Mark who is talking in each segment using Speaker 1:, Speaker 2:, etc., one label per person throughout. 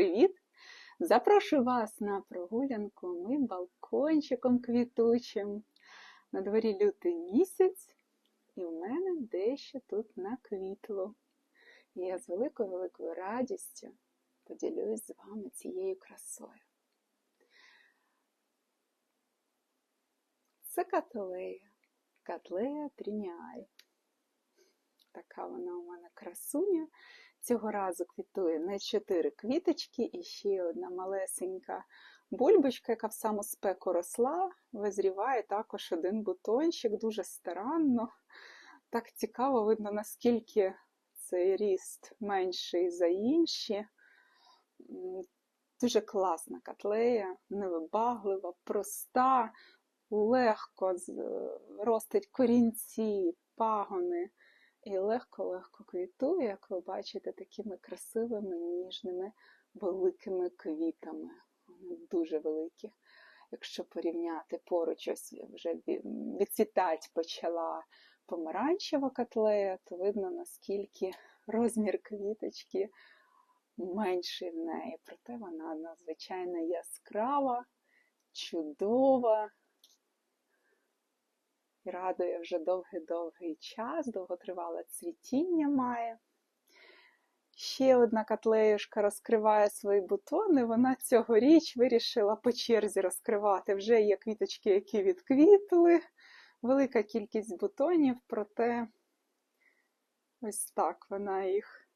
Speaker 1: привіт! Запрошую вас на прогулянку моїм балкончиком квітучим. На дворі лютий місяць, і в мене дещо тут наквітло. І я з великою-великою радістю поділюсь з вами цією красою. Це каталея, катлея трініай. Така вона у мене красуня. Цього разу квітує не чотири квіточки і ще одна малесенька бульбочка, яка в саму спеку росла, визріває також один бутончик, дуже старанно. Так цікаво видно, наскільки цей ріст менший за інші. Дуже класна котлея, невибаглива, проста, легко ростить корінці, пагони. І легко-легко квітує, як ви бачите, такими красивими, ніжними, великими квітами. Вони дуже великі. Якщо порівняти поруч, ось вже відцвітать почала помаранчева котлея, то видно, наскільки розмір квіточки менший в неї. Проте вона надзвичайно яскрава, чудова радує вже довгий-довгий час, довготривале цвітіння має. Ще одна котлеюшка розкриває свої бутони. Вона цьогоріч вирішила по черзі розкривати. Вже є квіточки, які відквітли, велика кількість бутонів, проте ось так вона їх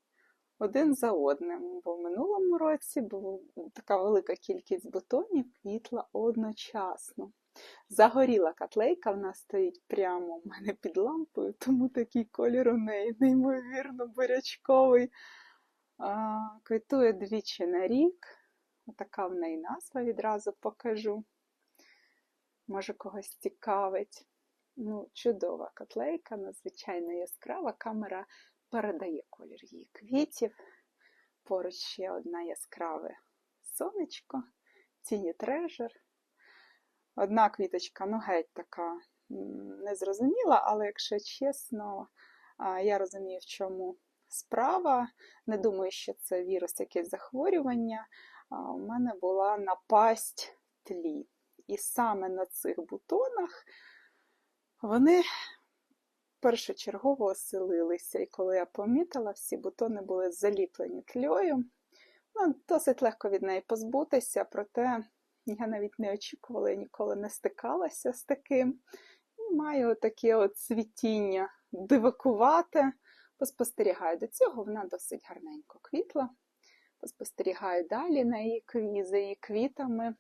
Speaker 1: один за одним. Бо в минулому році була така велика кількість бутонів квітла одночасно. Загоріла котлейка, вона стоїть прямо в мене під лампою, тому такий колір у неї, неймовірно, бурячковий. Квітує двічі на рік. Отака в неї назва відразу покажу. Може, когось цікавить. Ну, Чудова котлейка, надзвичайно яскрава. Камера передає колір її квітів. Поруч ще одна яскраве сонечко, тіні трежер. Одна квіточка, ну геть така незрозуміла, але, якщо чесно, я розумію, в чому справа. Не думаю, що це вірус, якесь захворювання. У мене була напасть тлі. І саме на цих бутонах вони першочергово оселилися. І коли я помітила, всі бутони були заліплені тльою. Ну, Досить легко від неї позбутися, проте я навіть не очікувала, я ніколи не стикалася з таким. І маю таке от цвітіння дивакувати. Поспостерігаю до цього, вона досить гарненько квітла. Поспостерігаю далі на її кві, за її квітами.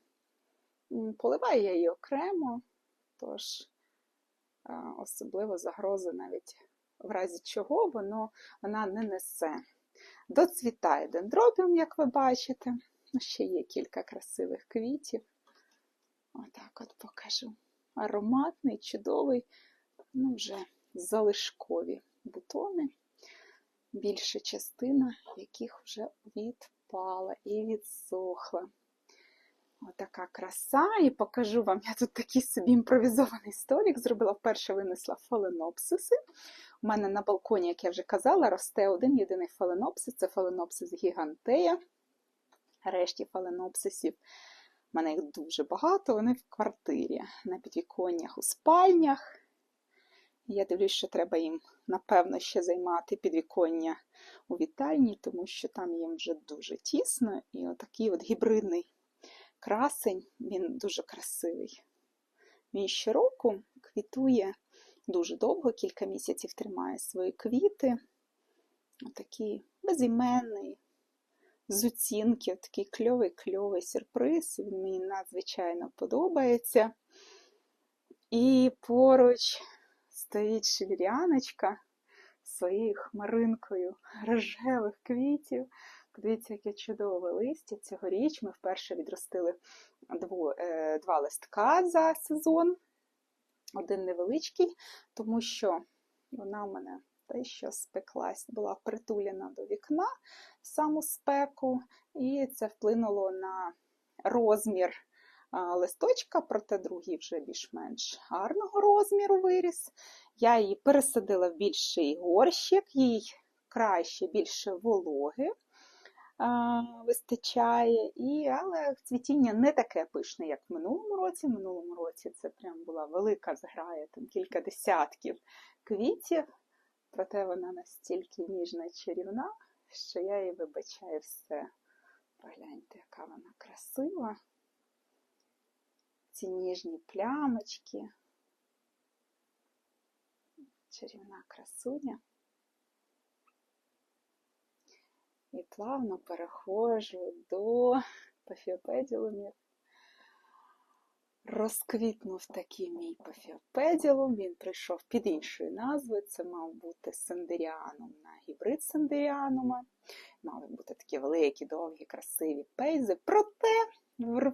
Speaker 1: Поливаю я її окремо, тож особливо загрози навіть в разі чого воно, вона не несе. Доцвітає дендробіум, як ви бачите. Ще є кілька красивих квітів. Отак от покажу. Ароматний, чудовий, ну вже залишкові бутони, більша частина яких вже відпала і відсохла. Отака краса, і покажу вам, я тут такий собі імпровізований столик зробила, вперше винесла фаленопсиси. У мене на балконі, як я вже казала, росте один єдиний фаленопсис це фаленопсис гігантея решті фаленопсисів. У мене їх дуже багато, вони в квартирі, на підвіконнях у спальнях. Я дивлюсь, що треба їм, напевно, ще займати підвіконня у вітальні, тому що там їм вже дуже тісно. І отакий от гібридний красень, він дуже красивий. Він щороку квітує дуже довго, кілька місяців тримає свої квіти. Отакий безіменний, з оцінки. Такий кльовий-кльовий сюрприз. Він мені надзвичайно подобається. І поруч стоїть шевіряночка своєю хмаринкою рожевих квітів. Подивіться, яке чудове листя. Цьогоріч ми вперше відростили е, два листка за сезон. Один невеличкий, тому що вона в мене те, що спеклась, була притулена до вікна саму спеку, і це вплинуло на розмір листочка, проте другий вже більш-менш гарного розміру виріс. Я її пересадила в більший горщик, їй краще більше вологи. вистачає, і, але цвітіння не таке пишне, як в минулому році. В минулому році це прям була велика зграя, там кілька десятків квітів, проте вона настільки ніжна і чарівна, що я їй вибачаю все. Погляньте, яка вона красива. Ці ніжні плямочки. Чарівна красуня. І плавно переходжу до пафіопеділумів. Розквітнув такий мій пафіопеділум, він прийшов під іншою назвою, це мав бути сендеріанум на гібрид сендеріанума. Мали бути такі великі, довгі, красиві пейзи. Проте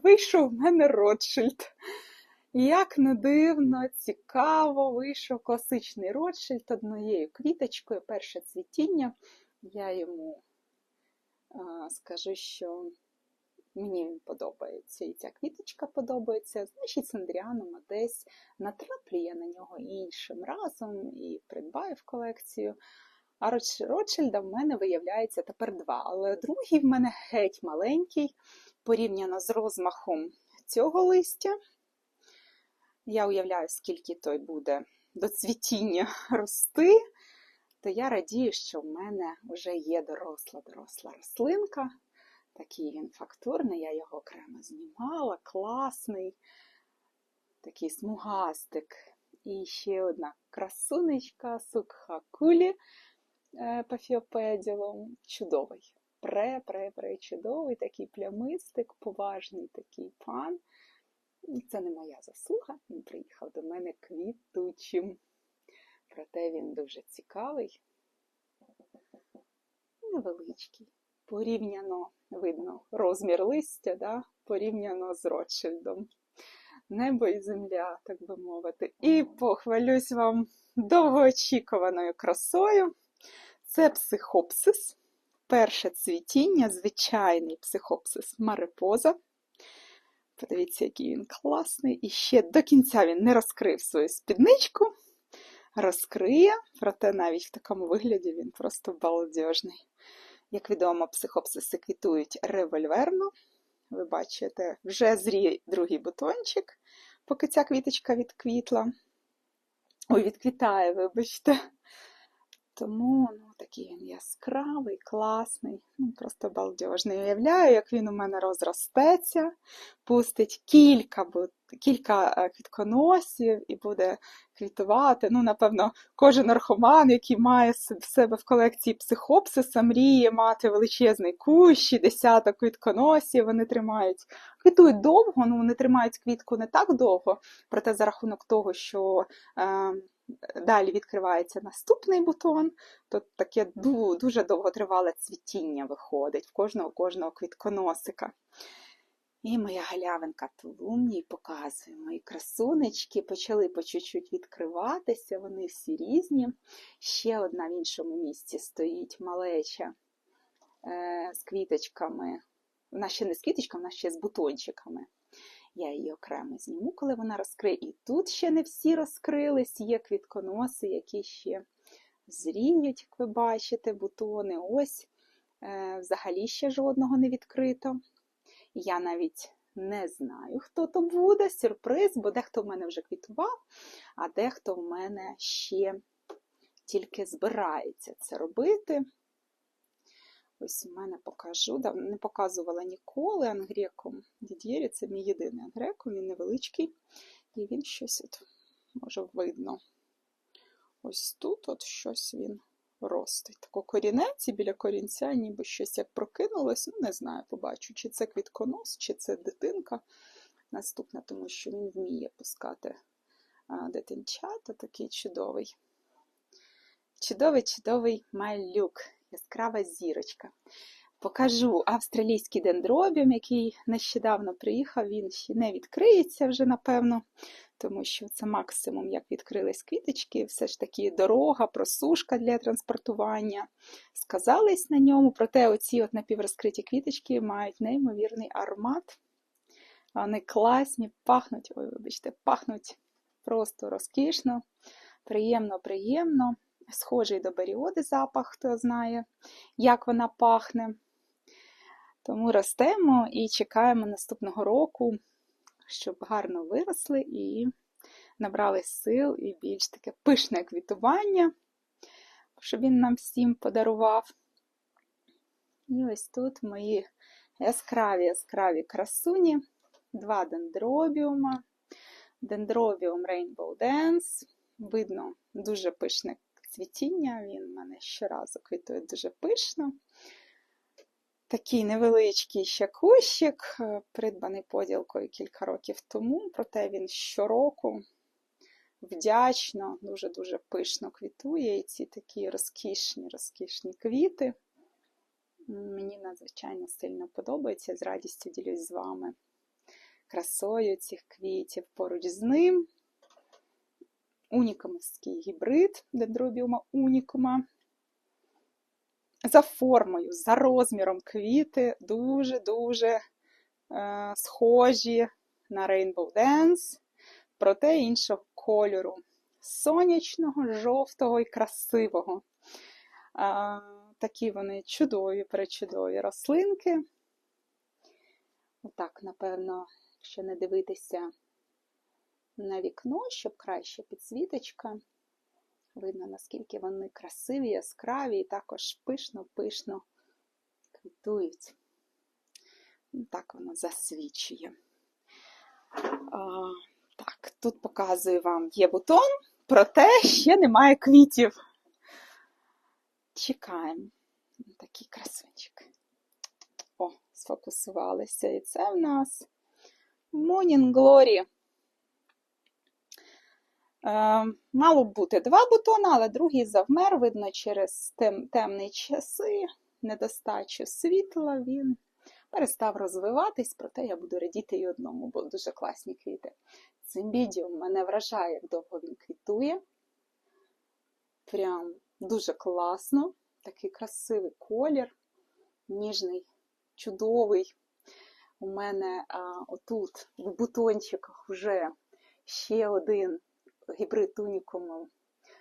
Speaker 1: вийшов в мене Ротшильд. Як не дивно, цікаво, вийшов класичний Ротшильд однією квіточкою, перше цвітіння. Я йому скажу, що мені він подобається, і ця квіточка подобається, значить, Сандріанума десь натраплю я на нього іншим разом і придбаю в колекцію. А Ротшильда в мене виявляється тепер два. Але другий в мене геть маленький, порівняно з розмахом цього листя. Я уявляю, скільки той буде до цвітіння рости, то я радію, що в мене вже є доросла-доросла рослинка. Такий він фактурний, я його окремо знімала, класний, такий смугастик. І ще одна красунечка, сукхакулі пафіопеділом. Чудовий. Пре-пре-пре чудовий, такий плямистик, поважний такий пан. Це не моя заслуга, він приїхав до мене квітучим. Проте він дуже цікавий, невеличкий. Порівняно, видно, розмір листя, да? порівняно з Ротшильдом. Небо і земля, так би мовити. І похвалюсь вам довгоочікуваною красою. Це психопсис. Перше цвітіння, звичайний психопсис марипоза. Подивіться, який він класний. І ще до кінця він не розкрив свою спідничку. Розкриє, проте навіть в такому вигляді він просто балдежний. Як відомо, психопсиси квітують револьверно. Ви бачите, вже зріє другий бутончик, поки ця квіточка відквітла. Ой, відквітає, вибачте. Тому ну, такий він яскравий, класний, ну, просто балдежний. Уявляю, як він у мене розростеться, пустить кілька кілька е, квітконосів і буде квітувати. Ну, напевно, кожен наркоман, який має в себе в колекції психопсиса, мріє мати величезний кущ, десяток квітконосів, вони тримають. Квітують довго, ну вони тримають квітку не так довго, проте за рахунок того, що. Е, Далі відкривається наступний бутон, то таке дуже довготривале цвітіння виходить в кожного кожного квітконосика. І моя галявинка тулумній показує. Мої красунечки почали по чуть-чуть відкриватися, вони всі різні. Ще одна в іншому місці стоїть малеча е, з квіточками. Вона ще не з квіточками, вона ще з бутончиками. Я її окремо зніму, коли вона розкриє. І тут ще не всі розкрились, є квітконоси, які ще зріють, як ви бачите, бутони. Ось е, взагалі ще жодного не відкрито. Я навіть не знаю, хто то буде, сюрприз, бо дехто в мене вже квітував, а дехто в мене ще тільки збирається це робити. Ось у мене покажу. Не показувала ніколи ангреком. Дід'єрі це мій єдиний ангреком, він невеличкий, і він щось от, може видно. Ось тут от щось він ростить. Тако корінець і біля корінця ніби щось як прокинулось. Ну, не знаю, побачу, чи це квітконос, чи це дитинка. Наступна, тому що він вміє пускати дитинчата, такий чудовий. Чудовий, чудовий малюк, яскрава зірочка. Покажу австралійський дендробіум, який нещодавно приїхав, він ще не відкриється вже, напевно тому що це максимум, як відкрились квіточки, все ж таки дорога, просушка для транспортування. Сказались на ньому, проте оці от напіврозкриті квіточки мають неймовірний аромат. Вони класні, пахнуть, ой, вибачте, пахнуть просто розкішно, приємно, приємно. Схожий до баріоди запах, хто знає, як вона пахне. Тому ростемо і чекаємо наступного року, щоб гарно виросли і набрали сил і більш таке пишне квітування, щоб він нам всім подарував. І ось тут мої яскраві яскраві красуні, два дендробіума, дендробіум Rainbow Dance. Видно, дуже пишне цвітіння, він в мене щоразу квітує дуже пишно. Такий невеличкий ще кущик, е, придбаний поділкою кілька років тому, проте він щороку вдячно, дуже-дуже пишно квітує. І ці такі розкішні, розкішні квіти. Мені надзвичайно сильно подобається, з радістю ділюсь з вами красою цих квітів поруч з ним. Унікомовський гібрид дендробіума унікума. За формою, за розміром квіти дуже-дуже е, схожі на Rainbow Dance, проте іншого кольору. Сонячного, жовтого і красивого. Е, такі вони чудові, пречудові рослинки. Отак, напевно, якщо не дивитися на вікно, щоб краще підсвіточка. Видно, наскільки вони красиві, яскраві і також пишно-пишно квітують. Так воно засвічує. А, Так, тут показую вам є бутон, проте ще немає квітів. Чекаємо. Такий красунчик. О, сфокусувалися. І це в нас Morning Glory. Е, мало б бути два бутони, але другий завмер, видно, через тем, темні часи, недостачу світла, він перестав розвиватись, проте я буду радіти і одному, бо дуже класні квіти. Цимбідіум мене вражає, як довго він квітує. Прям дуже класно, такий красивий колір, ніжний, чудовий. У мене а, отут в бутончиках вже ще один гібрид унікуму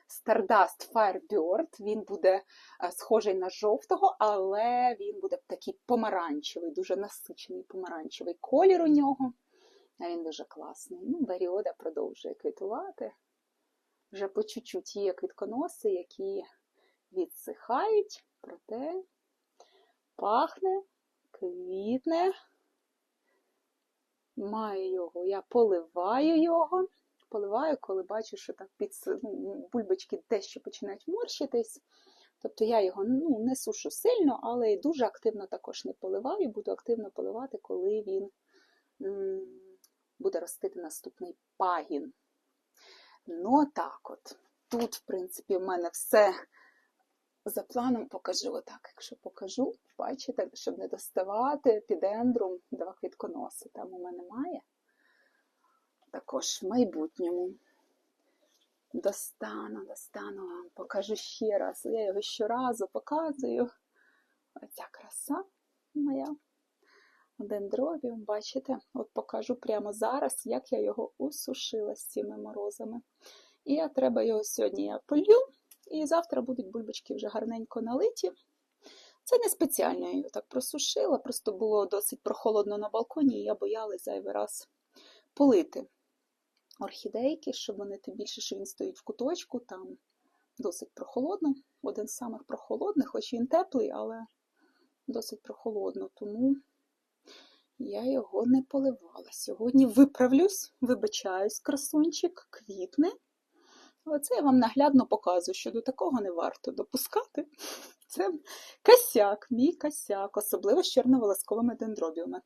Speaker 1: Stardust Firebird. Він буде схожий на жовтого, але він буде такий помаранчевий, дуже насичений помаранчевий колір у нього. А він дуже класний. Ну, Беріода продовжує квітувати. Вже по чуть-чуть є квітконоси, які відсихають, проте пахне, квітне. Маю його, я поливаю його поливаю, коли бачу, що так під бульбочки дещо починають морщитись. Тобто я його ну, не сушу сильно, але дуже активно також не поливаю, буду активно поливати, коли він буде ростити наступний пагін. Ну, так от. Тут, в принципі, в мене все за планом покажу. Отак, якщо покажу, бачите, щоб не доставати підендрум два квітконоси. Там у мене має також в майбутньому. Достану, достану вам, покажу ще раз. Я його щоразу показую. Оця краса моя. Дендробіум, бачите, от покажу прямо зараз, як я його усушила з цими морозами. І я треба його сьогодні я полью, і завтра будуть бульбочки вже гарненько налиті. Це не спеціально я його так просушила, просто було досить прохолодно на балконі, і я боялась зайвий раз полити орхідейки, щоб вони тим більше, що він стоїть в куточку, там досить прохолодно. Один з самих прохолодних, хоч він теплий, але досить прохолодно, тому я його не поливала. Сьогодні виправлюсь, вибачаюсь, красунчик, квітне. Але це я вам наглядно показую, що до такого не варто допускати. Це косяк, мій косяк, особливо з чорноволосковими дендробіями.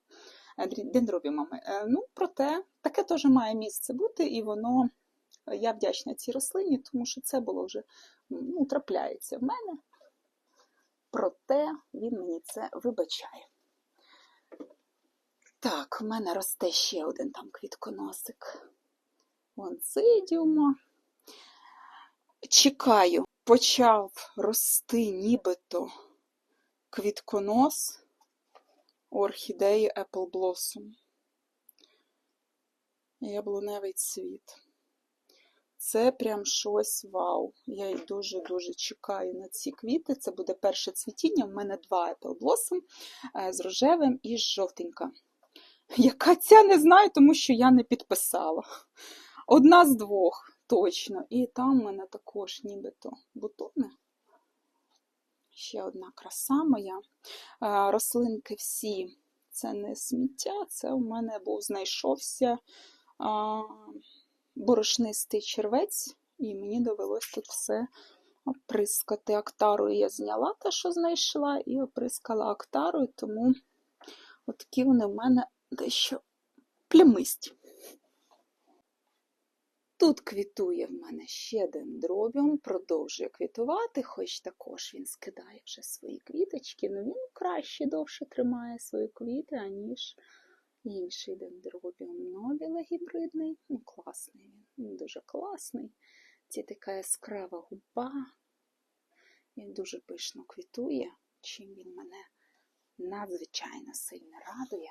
Speaker 1: Е, дендробіумами. Е, ну, проте таке теж має місце бути, і воно, я вдячна цій рослині, тому що це було вже ну, трапляється в мене. Проте він мені це вибачає. Так, у мене росте ще один там квітконосик Вонцидіума. Чекаю, почав рости нібито квітконос орхідеї Apple Blossom. Яблуневий цвіт. Це прям щось вау. Я й дуже-дуже чекаю на ці квіти. Це буде перше цвітіння. У мене два Apple Blossom е, з рожевим і з жовтенька. Яка ця не знаю, тому що я не підписала. Одна з двох, точно. І там у мене також нібито бутони. Ще одна краса моя. Е, Рослинки всі. Це не сміття, це у мене був знайшовся борошнистий червець, і мені довелось тут все оприскати актарою. Я зняла те, що знайшла, і оприскала актарою, тому отакі вони в мене дещо плямисті. Тут квітує в мене ще дендробіум, продовжує квітувати, хоч також він скидає вже свої квіточки, але він краще довше тримає свої квіти, аніж інший дендробіум. Нобіле гібридний, ну класний він, він дуже класний. Це така яскрава губа. Він дуже пишно квітує, чим він мене надзвичайно сильно радує.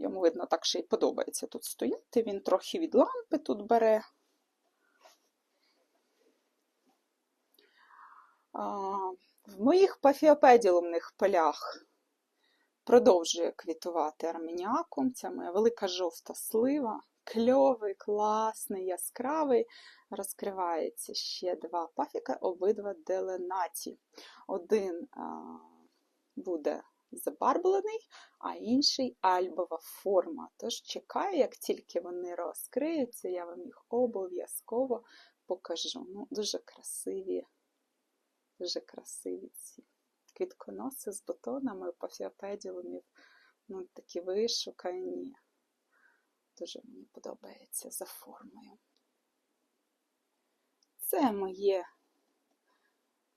Speaker 1: Йому, видно, так ще й подобається тут стояти. Він трохи від лампи тут бере. В моїх пафіопеділумних полях продовжує квітувати армініакум. Це моя велика жовта слива. Кльовий, класний, яскравий. Розкривається ще два пафіка, обидва деленаті. Один буде забарблений, а інший альбова форма. Тож чекаю, як тільки вони розкриються, я вам їх обов'язково покажу. Ну, Дуже красиві, дуже красиві ці квітконоси з бутонами пафіопеділумів. Ну, такі вишукані. Дуже мені подобається за формою. Це моє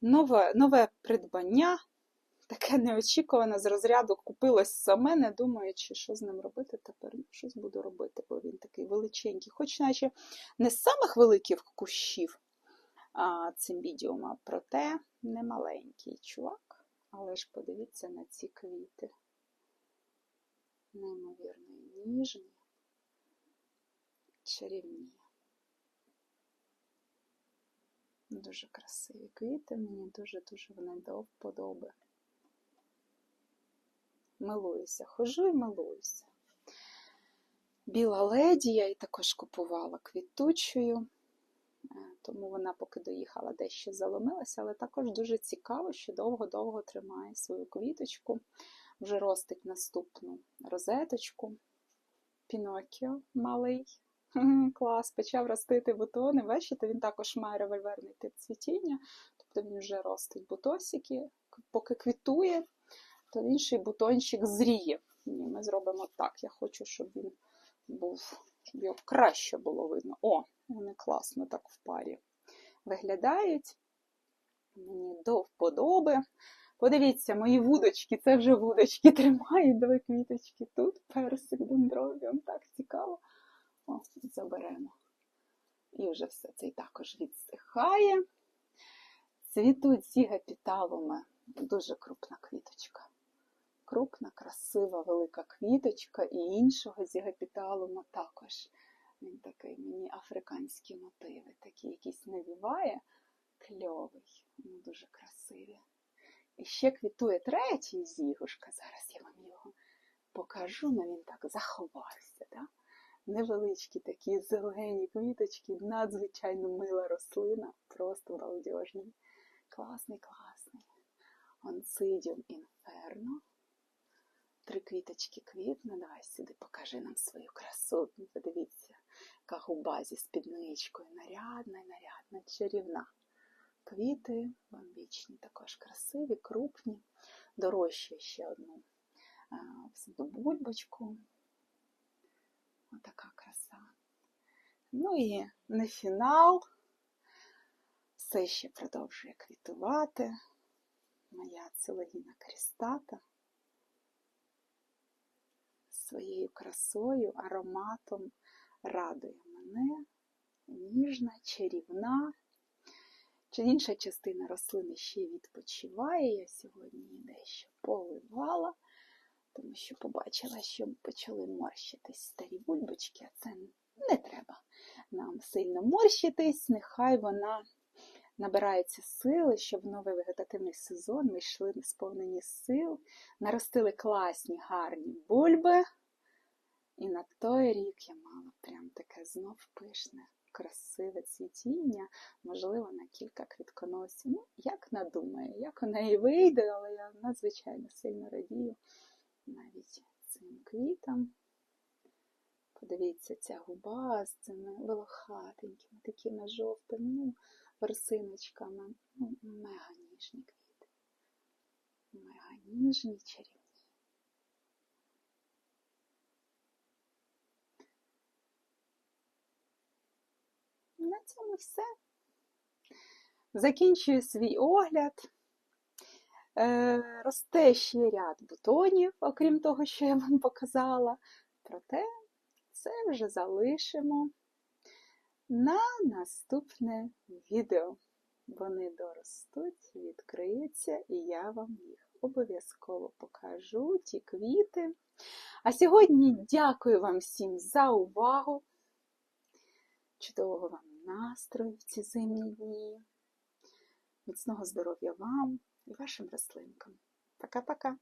Speaker 1: нове, нове придбання таке неочікуване з розряду купилось саме, не думаючи, що з ним робити тепер. Щось буду робити, бо він такий величенький. Хоч наче не з самих великих кущів а, цимбідіума, проте не маленький чувак. Але ж подивіться на ці квіти. Неймовірно ніжні, чарівні. Дуже красиві квіти, мені дуже-дуже вони до вподоби милуюся, хожу і милуюся. Біла леді я і також купувала квітучою, е, тому вона, поки доїхала, дещо заломилася, але також дуже цікаво, що довго-довго тримає свою квіточку, вже ростить наступну розеточку. Пінокіо малий. Клас, почав ростити бутони. Бачите, він також має револьверний тип цвітіння, тобто він вже ростить бутосики, поки квітує то інший бутончик зріє. Ні, Ми зробимо так. Я хочу, щоб він був, щоб його краще було видно. О, вони класно так в парі виглядають. Мені до вподоби. Подивіться, мої вудочки, це вже вудочки тримають дві квіточки. Тут персик дендробіум, так цікаво. О, заберемо. І вже все це також відсихає. Цвітуть ці гапіталуми. Дуже крупна квіточка крупна, красива, велика квіточка і іншого зігапіталума також. Він такий мені африканські мотиви, такі якісь навіває, кльовий, ну, дуже красиві. І ще квітує третій зігушка. Зараз я вам його покажу, але він так заховався. Да? Невеличкі такі зелені квіточки, надзвичайно мила рослина, просто балдежний. Класний, класний. Онцидіум інферно. Три квіточки квітне. Давай сюди покажи нам свою красу. Подивіться, яка губа зі спідничкою. Нарядна, нарядна, чарівна. Квіти бомбічні, також красиві, крупні, дорожчі ще одну бульбочку. Отака краса. Ну і на фінал все ще продовжує квітувати. Моя целогіна крістата своєю красою, ароматом радує мене, ніжна, чарівна. Чи інша частина рослини ще відпочиває. Я сьогодні її дещо поливала, тому що побачила, що почали морщитись старі бульбочки, а це не треба нам сильно морщитись, нехай вона набирається сили, щоб в новий вегетативний сезон ми йшли сповнені сил, наростили класні гарні бульби. І на той рік я мала прям таке знов пишне, красиве цвітіння, можливо, на кілька квітконосів. Ну, як надумає, як у неї вийде, але я надзвичайно сильно радію навіть цим квітам. Подивіться, ця губа з цими волохатенькими, такими жовтими ворсиночками. Ну, мега ніжні квіти. Мега ніжні чарівні. На цьому все. Закінчую свій огляд. Е, росте ще ряд бутонів, окрім того, що я вам показала. Проте це вже залишимо на наступне відео. Вони доростуть, відкриються, і я вам їх обов'язково покажу, ті квіти. А сьогодні дякую вам всім за увагу. Чудового вам настрою в ці зимні дні. Міцного здоров'я вам і вашим рослинкам. Пока-пока!